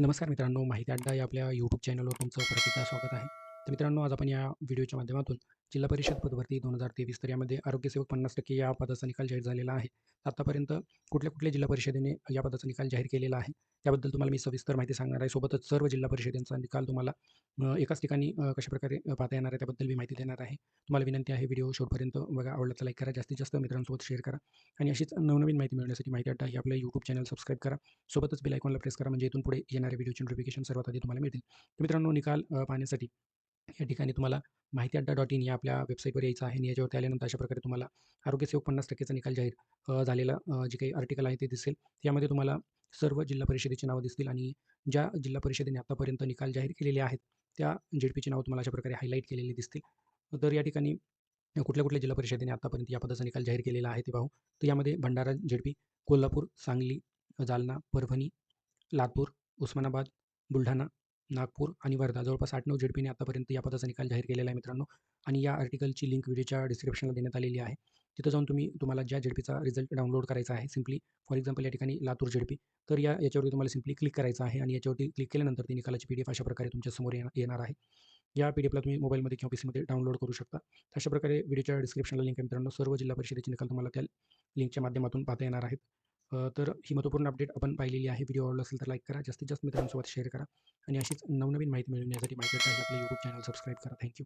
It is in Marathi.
नमस्कार मित्रांनो माहिती अड्डा या आपल्या यूट्यूब चॅनलवर तुमचं परत स्वागत आहे. तर मित्रांनो आज आपण या व्हिडिओच्या माध्यमातून जिल्हा परिषद पदभरती दोन हजार तेवीस तर यामध्ये आरोग्यसेवक पन्नास टक्के या पदाचा निकाल जाहीर झालेला आहे. आतापर्यंत कुठल्या कुठल्या जिल्हा परिषदेने या पदाचा निकाल जाहीर केलेला आहे? त्याबद्दल तुम्हाला मी सविस्तर माहिती सांगणार आहे. सोबतच सर्व जिल्हा परिषदेचा निकाल तुम्हाला एकाच ठिकाणी कशाप्रकारे पाहता येणार आहे त्याबद्दल मी माहिती देणार आहे. तुम्हाला विनंती आहे व्हिडिओ शेवटपर्यंत बघा. आवडला तर लाईक करा. जास्तीत जास्त मित्रांसोबत शेअर करा. आणि अशीच नवनवीन माहिती मिळवण्यासाठी माहिती अड्डा हे आपलं यूट्यूब चॅनल सबस्क्राईब करा. सोबतच बेल आयकॉनला प्रेस करा. म्हणजे इथून पुढे येणाऱ्या व्हिडिओची नोटिफिकेशन सर्वात आधी तुम्हाला मिळतील. मित्रांनो निकाल पाहण्यासाठी या ठिकाणी तुम्हाला माहिती अड्डा डॉट इन या आपल्या वेबसाईटवर यायचं आहे आणि याच्यावरती आल्यानंतर अशा प्रकारे तुम्हाला आरोग्यसेवक पन्नास टक्केचा निकाल जाहीर झालेला जे काही आर्टिकल आहे ते दिसेल. त्यामध्ये तुम्हाला सर्व जिल्हा परिषदेची नावं दिसतील आणि ज्या जिल्हा परिषदेने आतापर्यंत निकाल जाहीर केलेले आहेत त्या जेडपीची नावं तुम्हाला अशा प्रकारे हायलाईट केलेली दिसतील. तर या ठिकाणी कुठल्या कुठल्या जिल्हा परिषदेने आतापर्यंत या पदाचा निकाल जाहीर केलेला आहे ते पाहू. तर यामध्ये भंडारा जेडपी कोल्हापूर सांगली जालना परभणी लातूर उस्मानाबाद बुलढाणा नागपूर आणि वर्धा. जवळपास आठ नऊ झेडपीने आतापर्यंत या पदाचा निकाल जाहीर केलेला आहे मित्रांनो. आणि या आर्टिकलची लिंक व्हिडिओच्या डिस्क्रिप्शनला देण्यात आलेली आहे. तिथं जाऊन तुम्ही तुम्हाला ज्या झेडपीचा रिझल्ट डाउनलोड करायचा आहे सिम्पली फॉर एक्झाम्पल या ठिकाणी लातूर झेडपी तर या याच्यावरती तुम्हाला सिम्पली क्लिक करायचं आहे आणि याच्यावरती क्लिक केल्यानंतर ती निकालाची पी डी एफ अशा प्रकारे तुमच्यासमोर येणार येणार आहे. या पी डी एफला तुम्ही मोबाईलमध्ये किंवा पीसीमध्ये डाउनलोड करू शकता. अशा प्रकारे व्हिडिओच्या डिस्क्रिप्शनला लिंक आहे मित्रांनो. सर्व जिल्हा परिषदेचे निकाल तुम्हाला त्या लिंकच्या माध्यमातून पाहता येणार आहेत. तर ही महत्त्वपूर्ण अपडेट आपण पाहिलेली आहे. व्हिडिओ आवडला असेल तर लाईक करा. जास्तीत जास्त मित्रांसोबत शेअर करा. आणि अशीच नवनवीन माहिती मिळवण्यासाठी माहिती आपल्या यूट्यूब चॅनल सबस्क्राईब करा. Thank you